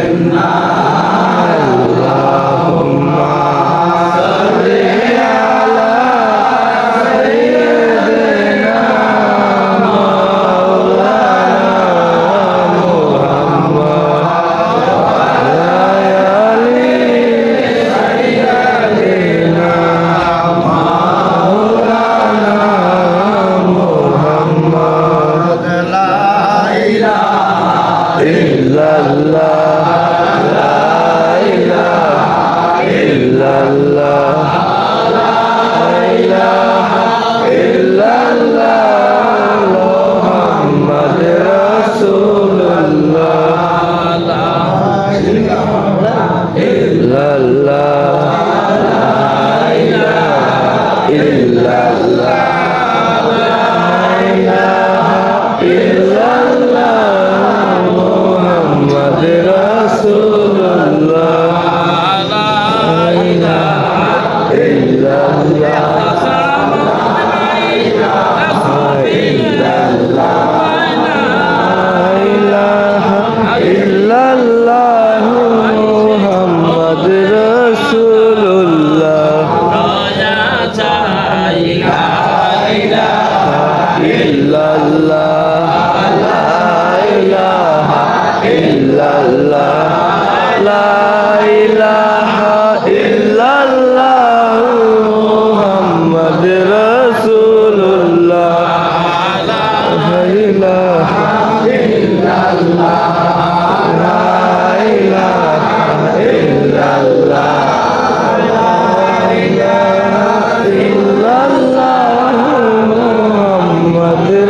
Allah. Dayal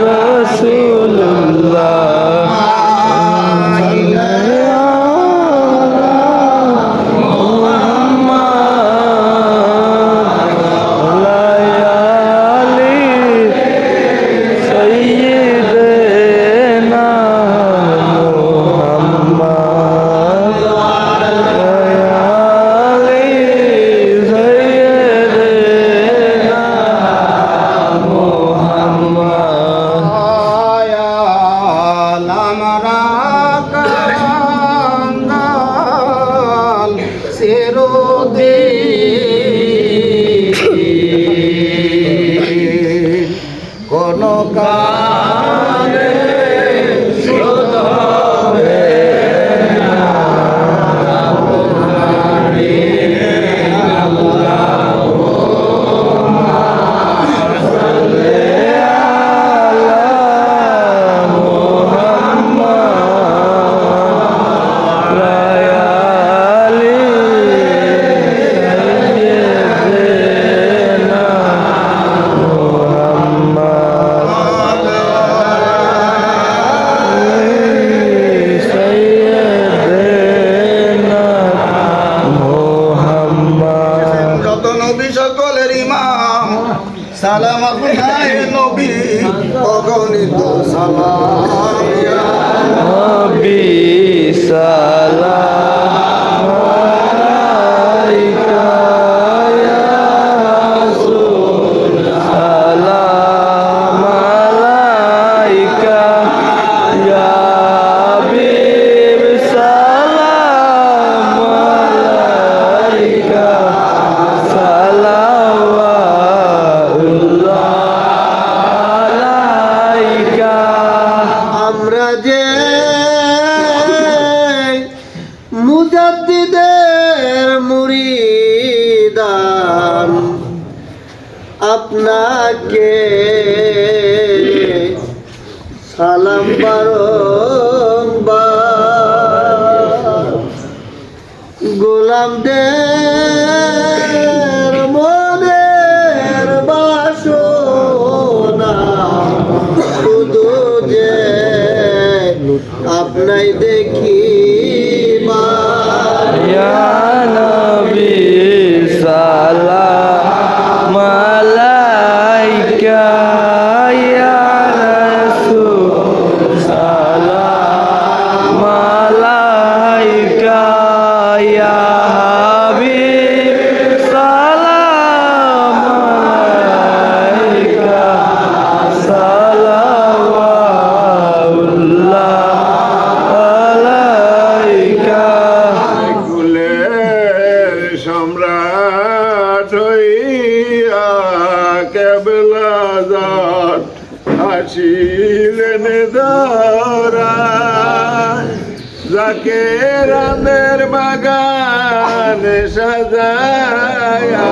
চিরদিন আপনাই দেখি সালাম কেবলাজার আসিলেন দারা যাকে রামের বাগানে সাজায়া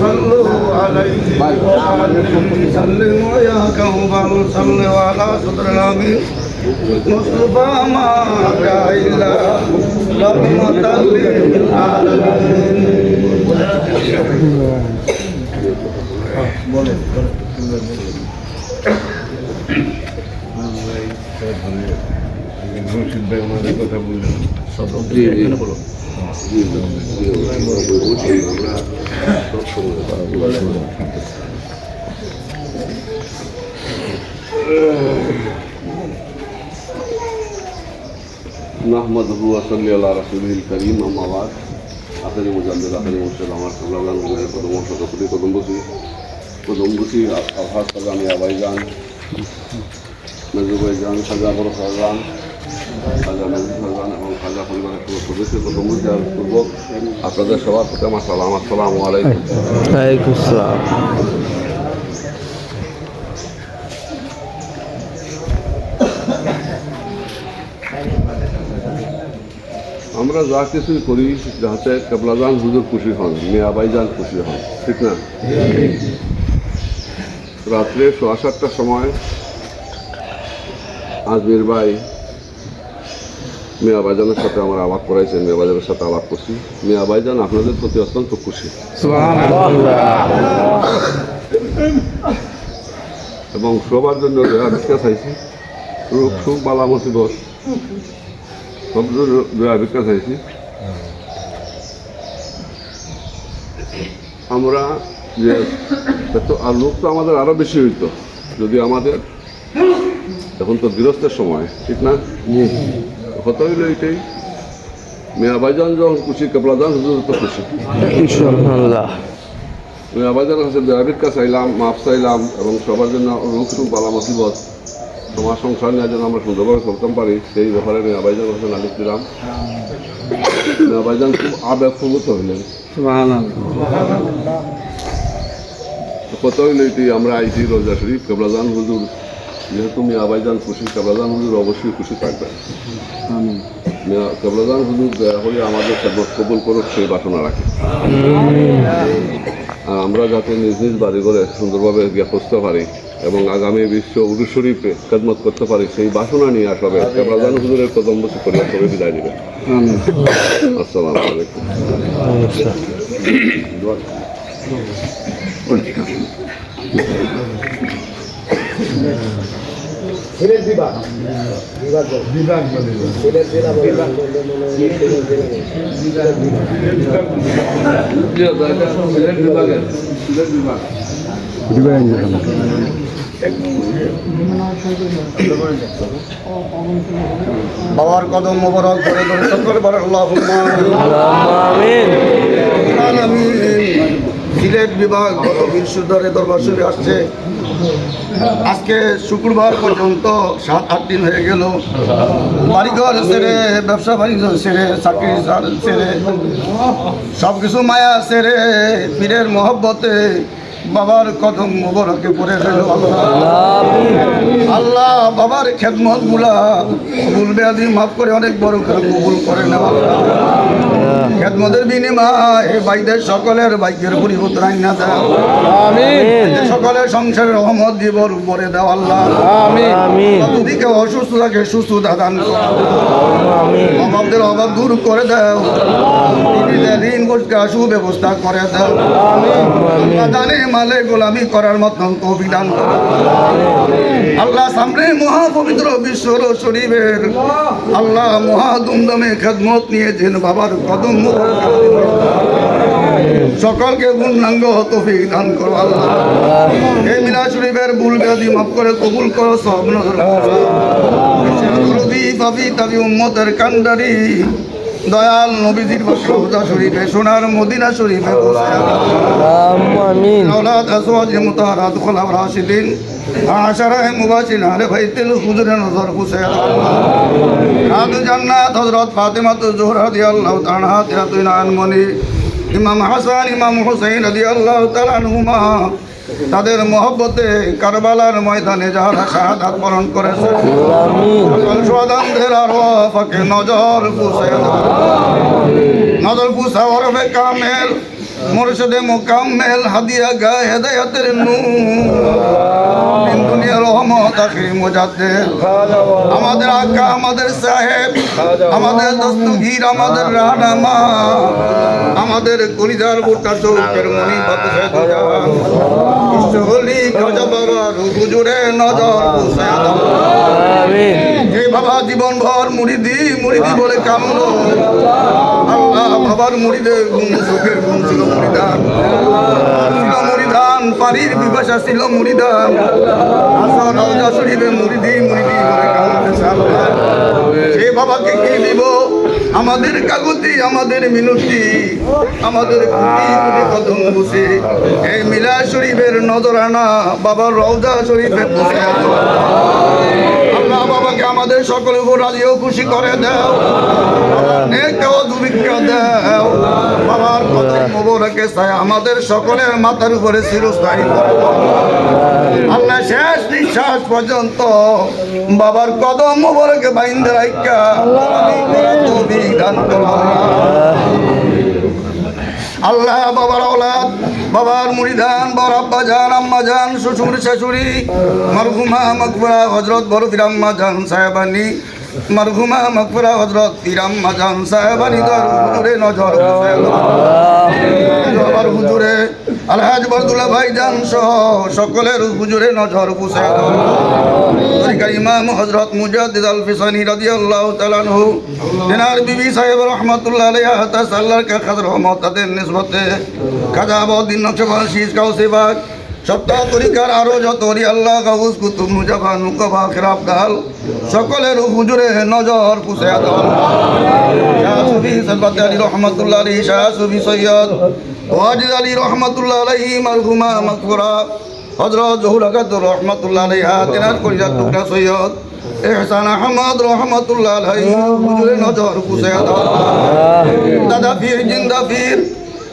صلوا عليه سلموا يا كوبر صلوا على صدر الأمين مصطفى ما جاء إلا رحمة للعالمين মুর্শিদ ভাই ওনাদের কথা বললেন نحمده নাহমাদুল্লাহ সাল্লি আল্লাহ রাসুলিল করিম আমাবাদ আখেরি মুজাম্মিল আখেরি মুসলিম আমার সাল্লাহ কদম শতকরি কদম বসি কদম বসি আলহাজ সালামি আবাইজান নজুবাইজান সাজা বড় সাজান এবং পরিবারের পূর্বক আপনাদের সবার প্রতি আমার সালাম আলাইকুম ওয়ালাইকুম আসসালাম আমরা যা কিছুই করি যাতে কেবলাজান হুজুর খুশি হন, মিয়া ভাইজান খুশি হন, ঠিক না? রাত্রে সোয়া সাতটার সময় আজমির ভাই মিয়া ভাইজানের সাথে আমার আলাপ করাইছেন, মিয়া ভাইজানের সাথে আলাপ করছি। মিয়া ভাইজান আপনাদের প্রতি অত্যন্ত খুশি। এবং সবার জন্য দেয়া ভিক্ষা চাইছি রোগ সুখ, বালা, মুসিবত, সব জন্য দেয়া ভিক্ষা চাইছি। আমরা যে আর লোক তো আমাদের আরও বেশি হইতো, যদি আমাদের, এখন তো গৃহস্থের সময়, ঠিক না? কত হইল এটাই। মিয়া ভাইজান যখন খুশি কাপড়াজান হুজুর তো খুশি। ইনশাআল্লাহ। আবাদের কাছে দয়াবিকা চাইলাম মাপ চাইলাম এবং সবার জন্য রোগ সুখ বালা মুসিবত সমাজ সংসার নিয়ে যেন আমরা সুন্দরভাবে চলতে পারি সেই ব্যাপারে আমি আবাইজান কাছে নালিশ দিলাম। আমি আবাইজান খুব আবেগপ্রবত হইলেন। কত হইলে এটি আমরা আইটি রোজা শরীফ কেবলাজান হুজুর যেহেতু আমি আবাইজান খুশি কেবলাজান হুজুর অবশ্যই খুশি থাকবেন। মিয়া- কেবলাজান হুজুর দয়া করে আমাদের খেদমত কবুল করুক সেই বাসনা রাখে। আর আমরা যাতে নিজ নিজ বাড়ি করে সুন্দরভাবে গিয়ে খুঁজতে পারি এবং আগামী বিশ্ব উরু শরীফে খেদমত করতে পারি সেই বাসনা নিয়ে আসবে। কেবলাজান হুজুরের কদম বসে করিয়া সবাই বিদায় নেবে আসসালামু আলাইকুম। বাবার কদম মোবারক ধরে ধরে সকলে সিলেট বিভাগ গত বৃহস্পতিবারে দরবার শরীফ আসছে। আজকে শুক্রবার পর্যন্ত সাত, আট দিন হয়ে গেল। বাড়িঘর সেরে, ব্যবসা বাণিজ্য সেরে, চাকরি সেরে সব কিছু মায়া সেরে, পীরের মহব্বতে বাবার কদম মোবারকে পড়ে রইল আল্লাহ। বাবার খেদমতগুলা কবুল বেয়াদি মাফ করে অনেক বড় করে কবুল করে নেওয়া। খেদমতের বিনিময় বাইদের সকলের বাইকের পরিবর্তন আইনা দাও। সকলের সংসারের রহমত দিবর উপরে দাও আল্লাহ। আমিন। দিকে অসুস্থ থাকে সুস্থ দাদান অভাবদের অভাব দূর করে দাও। ঋণ বোঝকা সুব্যবস্থা করে দাও। আল্লাহ দানে মালে গোলামি করার মতন কবিদান আল্লাহ সামনে মহাপবিত্র বিশ্বর শরীফের আল্লাহ মহা দুমদমে খেদমত নিয়েছেন বাবার কদম সকলকে পূর্ণাঙ্গ তৌফিক দান করো আল্লাহ এই মিনা শরীফের ভুল ব্যাধি মাফ করে কবুল করো সব নজর। পাবি তাবি উম্মতের কান্ডারি দয়াল নবীজির বক্রহুদা শরীফে সোনার মদিনা শরীফে আমিন। আওলাদ আসওয়াজ মুতাহারাত খোলা রাশিদিন। আশারায় মুবাসিন আলে ভাইতিল হুজুরে নজর হুসেন রাত জান্নাত হযরত ফাতিমা জোহরা রাদিয়াল্লাহু তাআলা তিরাতুল আনমনি ইমাম হাসান, ইমাম হুসাইন রাদিয়াল্লাহু তাআলা আনহুমা। তাদের মহব্বতে কারবালার ময়দানে যারা শাহাদাত বরণ করেছে, সকল সদান্ধের আরও ফাঁকে নজর পুষে নজর পুষা ওরফে কামেল। মুর্শিদে মোকাম্মেল হাদিয়া গায়ে হেদায়াতের নূর। দুনিয়ার রহমত আখির মুজাদ্দের আমাদের আকা আমাদের সাহেব আমাদের দস্তগীর আমাদের রাহনামা আমাদের কলিজার বুটা চৌকের মনি বাতাসে দুজান ইষ্টহলি খাজা বাবার হুজুরে নজর পুষে দাও। আমিন। যে বাবা জীবন ভর মুড়িদি মুড়িদি বলে কামলো। বাবার মুড়িদে গুণ, সুখের গুণ ছিল মুড়িদান ছিল মুড়িদান পানির বিবাসা ছিল মুড়িদান আসর রওজা শরীফে মুড়িদি মুড়িদি সে বাবাকে কি দিব? আমাদের কাগতি আমাদের মিনতি। আমাদের কদম বসে। এই মিলা শরীফের নজরানা বাবার রওজা শরীফে বসে মা বাবাকে আমাদের সকলের উপর রাজিও খুশি করে দেও। বাবার আমাদের সকলের মাথার উপরে চিরস্থায়ী আল্লাহ শেষ নিঃশ্বাস পর্যন্ত বাবার কদম মোবারকে বাইন্দে রাখা তুমি আল্লাহ বাবার ওলাদ বাবার মুড়িধান বর আব্বা জান, আম্মা জান, শ্বশুর, শাশুড়ি, মারহুমা মকবরা হজরত বড় আম্মা জান, সাহেবানি মারহুমা মকবরা হজরত আম্মা জান সাহেবানি দর হুজুরে নজর। আমার হুজুরে, আলহাজ বরদুল্লা ভাই জান সহ সকলের হুজুরে নজর পুষে তরিকা ইমাম হজরত মুজাদ্দিদ আল ফিসানি রাদিয়াল্লাহু তাআলা আনহু তেনার বিবি সাহেব রহমাতুল্লাহ আলাইহা তাসাল্লার কা খাদ রহমত তাদের নিসবতে খাজা বদিন নকশবন্দ শীষ কাউসে সপ্তাহ তরিকার আরও যত আল্লাহ কাউস কুতুব মুজাফা নুকবা খেরাব দাল সকলের হুজুরে নজর পুষে দাও শাহ সুফি সলবত আলী রহমতুল্লাহ আলী সৈয়দ ওয়াজিদ আলী রহমতুল্লাহ আলাইহি, মারহুমা মাকবুরা হজরত জহুর আকাদুর রহমতুল্লাহ আলাইহা তেনার কলিজার টুকরা সৈয়দ এহসান আহমদ রহমতুল্লাহ আলাইহি, হুজুরে নজর পুষে দাদা পীর, জিন্দা পীর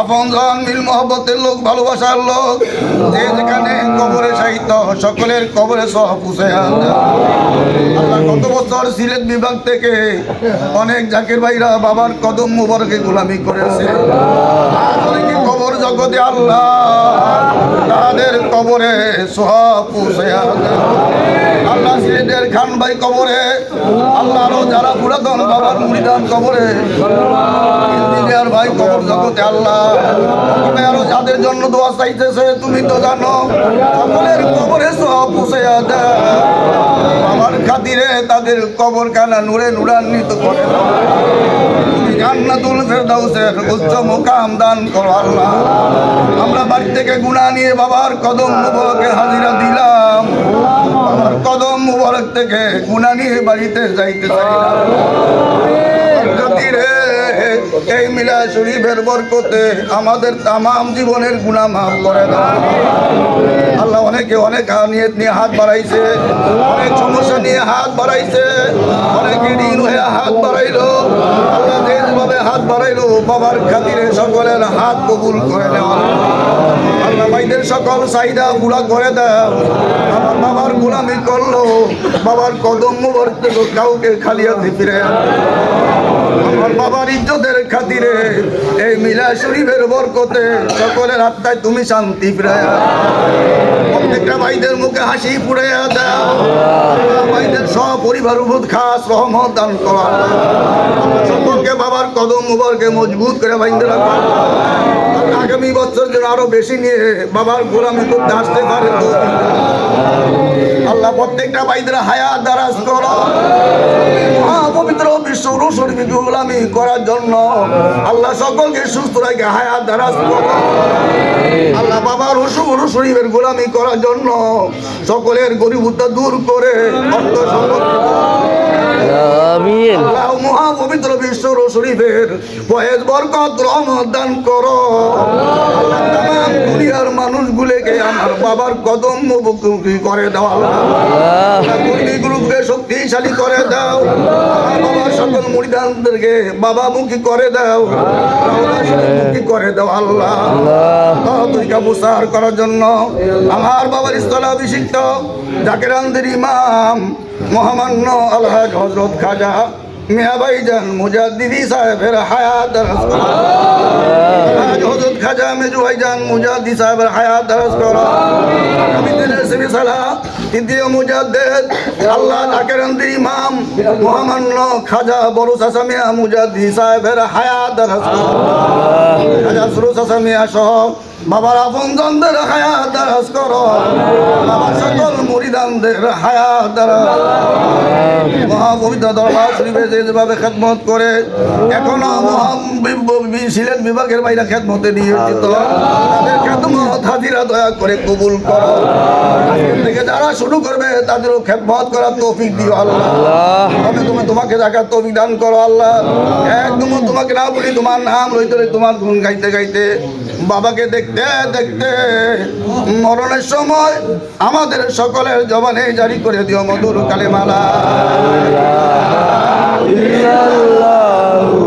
আপন জন মিল মহব্বতের লোক, ভালোবাসার লোক। যে যেখানে কবরে সাহিত্য সকলের কবরে সহ পুষে আল্লাহ গত বছর সিলেট বিভাগ থেকে অনেক জাকির ভাইরা বাবার কদম মুবারকে গোলামি করেছে। কবর জগতে আল্লাহ। তাদের কবরে সব পুষে আল্লাহ আল্লাহ সিলেটের খান ভাই কবরে আল্লাহরও যারা পুরাতন বাবার মুড়িদান কবরে ইঞ্জিনিয়ার ভাই কবর জগতে আল্লাহ। তুমি আরও যাদের জন্য দোয়া চাইতেছে, তুমি তো জানো, সকলের কবরে তাদের কবর কানা নূরে নূরান্বিত করে জান্নাতুল ফেরদাউসের উচ্চ মুকাম দান করো আল্লাহ। আমরা বাড়ি থেকে গুণা নিয়ে বাবার কদম মুবারকের হাজিরা দিলাম। বাবার কদম মুবারক থেকে গুণা নিয়ে বাড়িতে যাইতে চাই না। এই মিলা শরীফের বরকতে আমাদের তামাম জীবনের গুণা মাফ করে দাও। আল্লাহ অনেকে অনেক নিয়ে নিয়ে হাত বাড়াইছে, অনেক সমস্যা নিয়ে হাত বাড়াইছে, অনেকে ঋণ হয়ে হাত বাড়াইলো। আল্লাহ যেভাবে হাত বাড়াইলো, বাবার খাতিরে সকলের হাত কবুল করে নেওয়া। আল্লাহ ভাইদের সকল চাহিদা পুরা করে দাও আমার বাবার গুলামি করল, বাবার কদম কাউকে খালি হাতে ফিরে। আমার বাবার ইজ্জতের খাতিরে এই মিলা শরীফের বরকতে সকলের আত্মায় তুমি শান্তি প্রায় প্রত্যেকটা ভাইদের মুখে হাসি পুড়ে দাও। ভাইদের সব পরিবার উপর খাস, রহমত দান করা। সকলকে বাবার কদম মুবরকে মজবুত করে বাইন্দে রাখো। আগামী বছর যেন আরও বেশি নিয়ে বাবার গোলামি করতে আসতে পারে তো। আল্লাহ প্রত্যেকটা ভাইদের হায়াত দারাজ করো। মহাপবিত্র বিশ্ব রসুরবি গোলামি করার জন্য আল্লাহ সকলকে সুস্থ রাখে হায়াত দারাজ করো। আল্লাহ বাবার রসুর শরীফের গোলামি করার জন্য সকলের গরিবতা দূর করে অর্থ আমিন। আল্লাহ বিশ্ব শরীফের বরকত রহমত দান করো। তামাম দুনিয়ার মানুষগুলোকে আমার বাবার কদম মুখী করে দাও। আল্লাহ গ্রুপকে শক্তিশালী করে দাও। বাবার সকল মুড়িদানদেরকে বাবা মুখী করে দাও। মুখী করে দাও আল্লাহ। তরিকা প্রসার করার জন্য। আমার বাবার স্থলাভিষিক্ত জাকেরানদের ইমাম মহামান্য আলহাজ হজরত খাজা মিয়াবাই জান মুজাদ্দিদি সাহেবের হায়াত হজরত খাজা মেজু ভাইজান মুজাদ্দি সাহেবের হায়াত দরাজ করো দিনের সেবি সালা তৃতীয় মুজাদ্দেদ, আল্লাহ জাকেরানদের ইমাম, মহামান্য খাজা বড় সাসামিয়া মুজাদ্দি সাহেবের হায়াত। খাজা সুরু সাসামিয়া সহ বাবার আপন জনদের হায়াত দারাজ করো বাবার সকল মুরিদানদের হায়াত দারাজ মহাপবিত্র দরবার শরীফে যেভাবে খেদমত করে, এখনও সিলেট বিভাগের বাইরে খেদমতে নিয়োজিত। তাদের খেদমত হাজিরা দয়া করে কবুল করো। থেকে যারা শুরু করবে, তাদেরও খেদমত করার তৌফিক দিও আল্লাহ। তবে তুমি তোমাকে দেখার তৌফিক দান করো আল্লাহ। একদম তোমাকে না বলি, তোমার নাম লই তোমার গুণ গাইতে গাইতে, বাবাকে দেখতে দেখতে, মরণের সময় আমাদের সকলের জবানে জারি করে দিও মধুর কালেমালা। ইল্লাল্লাহু।